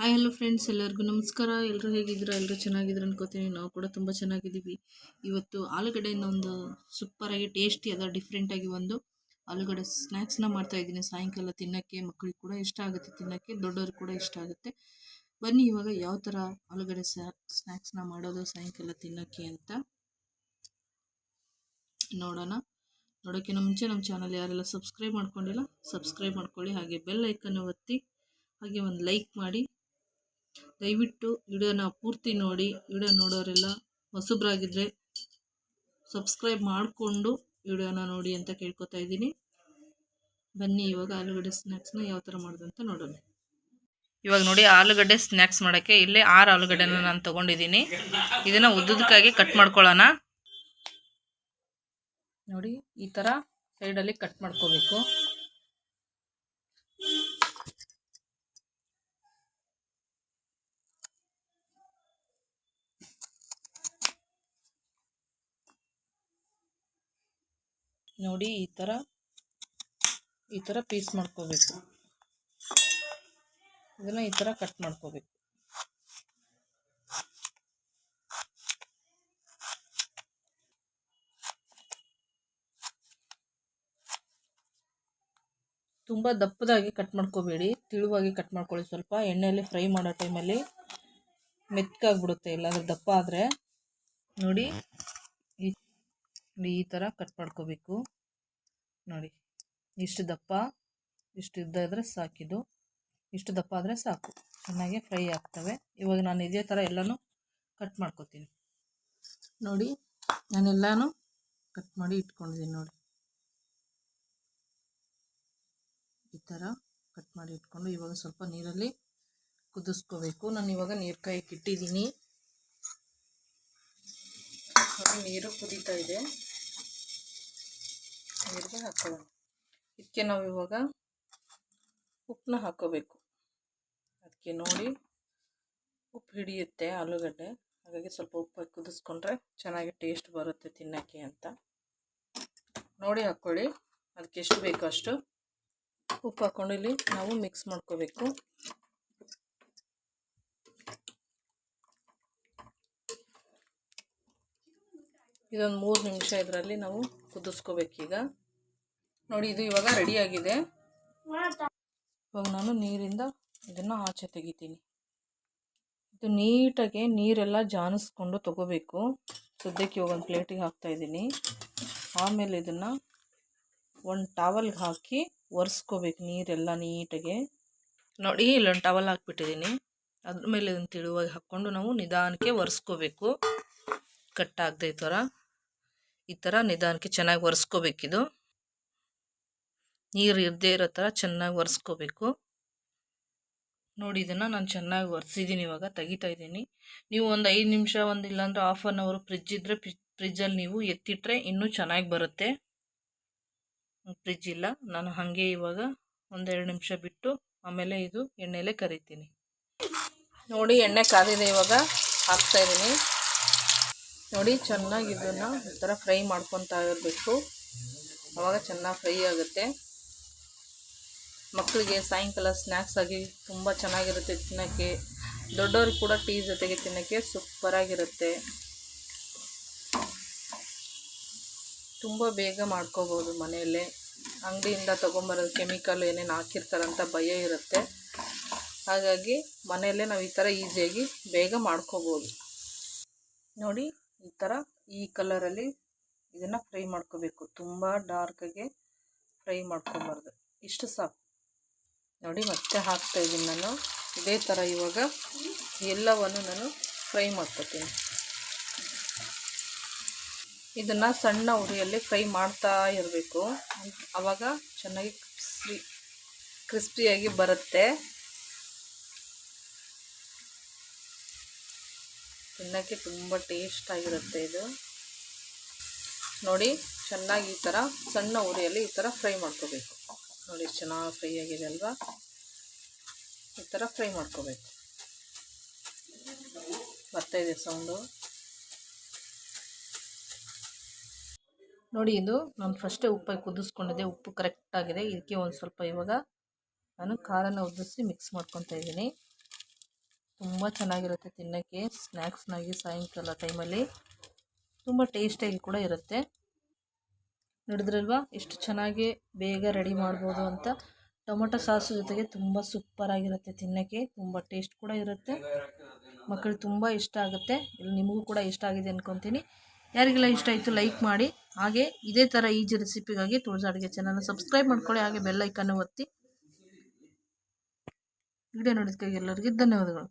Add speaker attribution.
Speaker 1: Hi hello friends ಎಲ್ಲರಿಗೂ ನಮಸ್ಕಾರ. ಎಲ್ಲರೂ ಹೇಗಿದ್ದೀರಾ? ಎಲ್ಲರೂ ಚೆನ್ನಾಗಿದ್ರು ಅನ್ಕೋತೀನಿ. ನಾವು ಕೂಡ ತುಂಬ ಚೆನ್ನಾಗಿದ್ದೀವಿ. ಇವತ್ತು ಆಲೂಗಡ್ಡೆಯಿಂದ ಒಂದು ಸೂಪರಾಗಿ ಅದ ಡಿಫ್ರೆಂಟಾಗಿ ಒಂದು ಆಲೂಗಡ್ಡೆ ಸ್ನ್ಯಾಕ್ಸ್ನ ಮಾಡ್ತಾ ಇದ್ದೀನಿ. ಸಾಯಂಕಾಲ ತಿನ್ನೋಕ್ಕೆ ಮಕ್ಕಳಿಗೆ ಕೂಡ ಇಷ್ಟ ಆಗುತ್ತೆ. ತಿನ್ನೋಕ್ಕೆ ದೊಡ್ಡವ್ರಿಗೆ ಕೂಡ ಇಷ್ಟ ಆಗುತ್ತೆ. ಬನ್ನಿ, ಇವಾಗ ಯಾವ ಥರ ಆಲೂಗಡ್ಡೆ ಸ್ನ್ಯಾಕ್ಸ್ನ ಮಾಡೋದು, ಸಾಯಂಕಾಲ ತಿನ್ನೋಕ್ಕೆ ಅಂತ ನೋಡೋಣ. ನೋಡೋಕ್ಕಿಂತ ಮುಂಚೆ ನಮ್ಮ ಚಾನಲ್ ಯಾರೆಲ್ಲ ಸಬ್ಸ್ಕ್ರೈಬ್ ಮಾಡ್ಕೊಂಡಿಲ್ಲ ಸಬ್ಸ್ಕ್ರೈಬ್ ಮಾಡ್ಕೊಳ್ಳಿ. ಹಾಗೆ ಬೆಲ್ ಐಕನ್ನು ಒತ್ತಿ, ಹಾಗೆ ಒಂದು ಲೈಕ್ ಮಾಡಿ. ದಯವಿಟ್ಟು ವಿಡಿಯೋನ ಪೂರ್ತಿ ನೋಡಿ, ವಿಡಿಯೋ ನೋಡೋರೆಲ್ಲ ಹೊಸಬ್ರಾಗಿದ್ದರೆ ಸಬ್ಸ್ಕ್ರೈಬ್ ಮಾಡಿಕೊಂಡು ವಿಡಿಯೋನ ನೋಡಿ ಅಂತ ಕೇಳ್ಕೊತಾ ಇದ್ದೀನಿ. ಬನ್ನಿ, ಇವಾಗ ಆಲೂಗಡ್ಡೆ ಸ್ನ್ಯಾಕ್ಸ್ನ ಯಾವ ಥರ ಮಾಡೋದು ಅಂತ ನೋಡೋಣ. ಇವಾಗ ನೋಡಿ, ಆಲೂಗಡ್ಡೆ ಸ್ನ್ಯಾಕ್ಸ್ ಮಾಡೋಕ್ಕೆ ಇಲ್ಲೇ ಆರು ಆಲೂಗಡ್ಡೆನ ನಾನು ತೊಗೊಂಡಿದ್ದೀನಿ. ಇದನ್ನು ಉದ್ದುದಕ್ಕಾಗಿ ಕಟ್ ಮಾಡ್ಕೊಳ್ಳೋಣ. ನೋಡಿ, ಈ ಥರ ಸೈಡಲ್ಲಿ ಕಟ್ ಮಾಡ್ಕೋಬೇಕು. ನೋಡಿ, ಈ ಥರ ಈ ಥರ ಪೀಸ್ ಮಾಡ್ಕೋಬೇಕು. ಇದನ್ನು ಈ ಥರ ಕಟ್ ಮಾಡ್ಕೋಬೇಕು. ತುಂಬ ದಪ್ಪದಾಗಿ ಕಟ್ ಮಾಡ್ಕೋಬೇಡಿ. ತಿಳುವಾಗಿ ಕಟ್ ಮಾಡ್ಕೊಳ್ಳಿ ಸ್ವಲ್ಪ. ಎಣ್ಣೆಯಲ್ಲಿ ಫ್ರೈ ಮಾಡೋ ಟೈಮಲ್ಲಿ ಮೆತ್ತಗಾಗ್ಬಿಡುತ್ತೆ ಇಲ್ಲಾಂದರೆ ದಪ್ಪ ಆದರೆ. ನೋಡಿ. ಈ ಥರ ಕಟ್ ಮಾಡ್ಕೋಬೇಕು ನೋಡಿ, ಇಷ್ಟು ದಪ್ಪ, ಇಷ್ಟು ಉದ್ದ ಇದ್ದರೆ ಸಾಕಿದು ಇಷ್ಟು ದಪ್ಪ ಆದರೆ ಸಾಕು. ಚೆನ್ನಾಗಿ ಫ್ರೈ ಆಗ್ತವೆ. ಇವಾಗ ನಾನು ಇದೇ ಥರ ಎಲ್ಲನೂ ಕಟ್ ಮಾಡ್ಕೋತೀನಿ. ನೋಡಿ ನಾನೆಲ್ಲನೂ ಕಟ್ ಮಾಡಿ ಇಟ್ಕೊಂಡಿದ್ದೀನಿ ನೋಡಿ. ಈ ಥರ ಕಟ್ ಮಾಡಿ ಇಟ್ಕೊಂಡು ಇವಾಗ ಸ್ವಲ್ಪ ನೀರಲ್ಲಿ ಕುದಿಸ್ಕೋಬೇಕು. ನಾನು ಇವಾಗ ನೀರು ಕಾಯಕ್ಕೆ ಇಟ್ಟಿದ್ದೀನಿ. ನೀರು ಕುದೀತಾ ಇದೆ. ನೀರಿಗೆ ಹಾಕೊಳ್ಳೋಣ ಇದಕ್ಕೆ ನಾವು ಇವಾಗ ಉಪ್ಪನ್ನ ಹಾಕೋಬೇಕು. ಅದಕ್ಕೆ ನೋಡಿ ಉಪ್ಪು ಹಿಡಿಯುತ್ತೆ ಆಲೂಗಡ್ಡೆ. ಹಾಗಾಗಿ ಸ್ವಲ್ಪ ಉಪ್ಪು ಕುದಿಸ್ಕೊಂಡ್ರೆ ಚೆನ್ನಾಗಿ ಟೇಸ್ಟ್ ಬರುತ್ತೆ ತಿನ್ನೋಕ್ಕೆ ಅಂತ. ನೋಡಿ ಹಾಕ್ಕೊಳ್ಳಿ ಅದಕ್ಕೆ ಎಷ್ಟು ಬೇಕೋ ಅಷ್ಟು ಉಪ್ಪು ಹಾಕ್ಕೊಂಡು ಇಲ್ಲಿ ನಾವು ಮಿಕ್ಸ್ ಮಾಡ್ಕೋಬೇಕು. ಇದೊಂದು ಮೂರು ನಿಮಿಷ ಇದರಲ್ಲಿ ನಾವು ಕುದಿಸ್ಕೋಬೇಕೀಗ. ನೋಡಿ, ಇದು ಇವಾಗ ರೆಡಿಯಾಗಿದೆ ಇವಾಗ ನಾನು ನೀರಿಂದ ಇದನ್ನು ಆಚೆ ತೆಗಿತೀನಿ. ಇದು ನೀಟಾಗಿ ನೀರೆಲ್ಲ ಜಾನಿಸ್ಕೊಂಡು ತಗೋಬೇಕು. ಸದ್ಯಕ್ಕೆ ಇವಾಗ ಒಂದು ಪ್ಲೇಟಿಗೆ ಹಾಕ್ತಾಯಿದ್ದೀನಿ ಆಮೇಲೆ ಇದನ್ನು ಒಂದು ಟವಲ್ಗೆ ಹಾಕಿ ಒರೆಸ್ಕೋಬೇಕು ನೀರೆಲ್ಲ ನೀಟಾಗೆ. ನೋಡಿ ಇಲ್ಲೊಂದು ಟವಲ್ ಹಾಕ್ಬಿಟ್ಟಿದ್ದೀನಿ. ಅದ್ರ ಮೇಲೆ ಇದನ್ನು ತಿಳುವಾಗಿ ಹಾಕ್ಕೊಂಡು ನಾವು ನಿಧಾನಕ್ಕೆ ಒರೆಸ್ಕೋಬೇಕು. ಕಟ್ಟಾಗದೆ ಈ ಥರ. ಈ ಥರ ನಿಧಾನಕ್ಕೆ ಚೆನ್ನಾಗಿ ಒರೆಸ್ಕೋಬೇಕಿದು. ನೀರು ಇರದೇ ಇರೋ ಥರ ಚೆನ್ನಾಗಿ ಒರೆಸ್ಕೋಬೇಕು. ನೋಡಿ ಇದನ್ನು ನಾನು ಚೆನ್ನಾಗಿ ಒರೆಸಿದ್ದೀನಿ ಇವಾಗ, ತೆಗಿತಾ ಇದ್ದೀನಿ. ನೀವು ಒಂದು ಐದು ನಿಮಿಷ, ಒಂದು ಇಲ್ಲಾಂದ್ರೆ ಹಾಫ್ ಆನ್ ಅವರು ಫ್ರಿಜ್ ಇದ್ದರೆ ಫ್ರಿಜ್ಜಲ್ಲಿ ನೀವು ಎತ್ತಿಟ್ರೆ ಇನ್ನೂ ಚೆನ್ನಾಗಿ ಬರುತ್ತೆ. ಫ್ರಿಜ್ ಇಲ್ಲ, ನಾನು ಹಾಗೆ ಇವಾಗ ಒಂದೆರಡು ನಿಮಿಷ ಬಿಟ್ಟು ಆಮೇಲೆ ಇದು ಎಣ್ಣೆಲೆ ಕರಿತೀನಿ. ನೋಡಿ ಎಣ್ಣೆ ಕಾದಿದೆ ಇವಾಗ ಹಾಕ್ತಾಯಿದ್ದೀನಿ ನೋಡಿ, ಚೆನ್ನಾಗಿ ಇದನ್ನು ಈ ಥರ ಫ್ರೈ ಮಾಡ್ಕೊತಾ ಇರಬೇಕು. ಆವಾಗ ಚೆನ್ನಾಗಿ ಫ್ರೈ ಆಗುತ್ತೆ. ಮಕ್ಕಳಿಗೆ ಸಾಯಂಕಾಲ ಸ್ನ್ಯಾಕ್ಸ್ ಆಗಿ ತುಂಬ ಚೆನ್ನಾಗಿರುತ್ತೆ ತಿನ್ನೋಕ್ಕೆ. ದೊಡ್ಡವ್ರಿಗೆ ಕೂಡ ಟೀ ಜೊತೆಗೆ ತಿನ್ನೋಕ್ಕೆ ಸೂಪರಾಗಿರುತ್ತೆ ತುಂಬ ಬೇಗ ಮಾಡ್ಕೋಬೋದು ಮನೆಯಲ್ಲೇ. ಅಂಗಡಿಯಿಂದ ತೊಗೊಂಬರೋದು ಕೆಮಿಕಲ್ ಏನೇನು ಹಾಕಿರ್ತಾರಂತ ಭಯ ಇರುತ್ತೆ. ಹಾಗಾಗಿ ಮನೆಯಲ್ಲೇ ನಾವು ಈ ಥರ ಈಸಿಯಾಗಿ ಬೇಗ ಮಾಡ್ಕೋಬೋದು. ನೋಡಿ ಈ ಥರ ಈ ಕಲರಲ್ಲಿ ಇದನ್ನು ಫ್ರೈ ಮಾಡ್ಕೋಬೇಕು. ತುಂಬ ಡಾರ್ಕಾಗೆ ಫ್ರೈ ಮಾಡ್ಕೊಬಾರ್ದು. ಇಷ್ಟು ಸಾಕು. ನೋಡಿ ಮತ್ತೆ ಹಾಕ್ತಾ ಇದ್ದೀನಿ ನಾನು. ಇದೇ ಥರ ಇವಾಗ ಎಲ್ಲವನ್ನು ನಾನು ಫ್ರೈ ಮಾಡ್ಕೋತೀನಿ. ಇದನ್ನು ಸಣ್ಣ ಉರಿಯಲ್ಲಿ ಫ್ರೈ ಮಾಡ್ತಾ ಇರಬೇಕು. ಆವಾಗ ಚೆನ್ನಾಗಿ ಕ್ರಿಸ್ಪಿ ಕ್ರಿಸ್ಪಿಯಾಗಿ ಬರುತ್ತೆ. ತಿನ್ನೋಕ್ಕೆ ತುಂಬ ಟೇಸ್ಟಾಗಿರುತ್ತೆ ಇದು. ನೋಡಿ, ಚೆನ್ನಾಗಿ ಈ ಥರ ಸಣ್ಣ ಉರಿಯಲ್ಲಿ ಈ ಥರ ಫ್ರೈ ಮಾಡ್ಕೋಬೇಕು. ನೋಡಿ, ಚೆನ್ನಾಗಿ ಫ್ರೈ ಆಗಿದೆ ಅಲ್ವಾ? ಈ ಥರ ಫ್ರೈ ಮಾಡ್ಕೋಬೇಕು. ಬರ್ತಾಯಿದೆ ಸೌಂಡು ನೋಡಿ, ಇದು ನಾನು ಫಸ್ಟೇ ಉಪ್ಪಾಗಿ ಕುದಿಸ್ಕೊಂಡಿದ್ದೆ. ಉಪ್ಪು ಕರೆಕ್ಟಾಗಿದೆ ಇದಕ್ಕೆ ಒಂದು ಸ್ವಲ್ಪ ಇವಾಗ ನಾನು ಖಾರನ ಉದ್ದಿಸಿ ಮಿಕ್ಸ್ ಮಾಡ್ಕೊತಾ ಇದ್ದೀನಿ. ತುಂಬ ಚೆನ್ನಾಗಿರುತ್ತೆ ತಿನ್ನೋಕ್ಕೆ ಸ್ನ್ಯಾಕ್ಸ್ನಾಗಿ ಸಾಯಂಕಾಲ ಟೈಮಲ್ಲಿ ತುಂಬ ಟೇಸ್ಟಾಗಿ ಕೂಡ ಇರುತ್ತೆ. ನೋಡಿದ್ರಲ್ವಾ? ಎಷ್ಟು ಚೆನ್ನಾಗಿ ಬೇಗ ರೆಡಿ ಮಾಡ್ಬೋದು ಅಂತ. ಟೊಮೊಟೊ ಸಾಸು ಜೊತೆಗೆ ತುಂಬ ಸೂಪರಾಗಿರುತ್ತೆ ತಿನ್ನೋಕ್ಕೆ. ತುಂಬ ಟೇಸ್ಟ್ ಕೂಡ ಇರುತ್ತೆ. ಮಕ್ಕಳು ತುಂಬ ಇಷ್ಟ ಆಗುತ್ತೆ. ಇಲ್ಲಿ ನಿಮಗೂ ಕೂಡ ಇಷ್ಟ ಆಗಿದೆ ಅಂದ್ಕೊತೀನಿ ಯಾರಿಗೆಲ್ಲ ಇಷ್ಟ ಆಯಿತು ಲೈಕ್ ಮಾಡಿ. ಹಾಗೆ ಇದೇ ಥರ ಈಜಿ ರೆಸಿಪಿಗಾಗಿ ತುಳಜ ಅಡುಗೆ ಚಾನಲ್ನ ಸಬ್ಸ್ಕ್ರೈಬ್ ಮಾಡ್ಕೊಳ್ಳಿ. ಹಾಗೆ ಬೆಲ್ಲೈಕನ್ನು ಒತ್ತಿ. ವಿಡಿಯೋ ನೋಡಿದ್ಕಾಗಿ ಎಲ್ಲರಿಗೂ ಧನ್ಯವಾದಗಳು.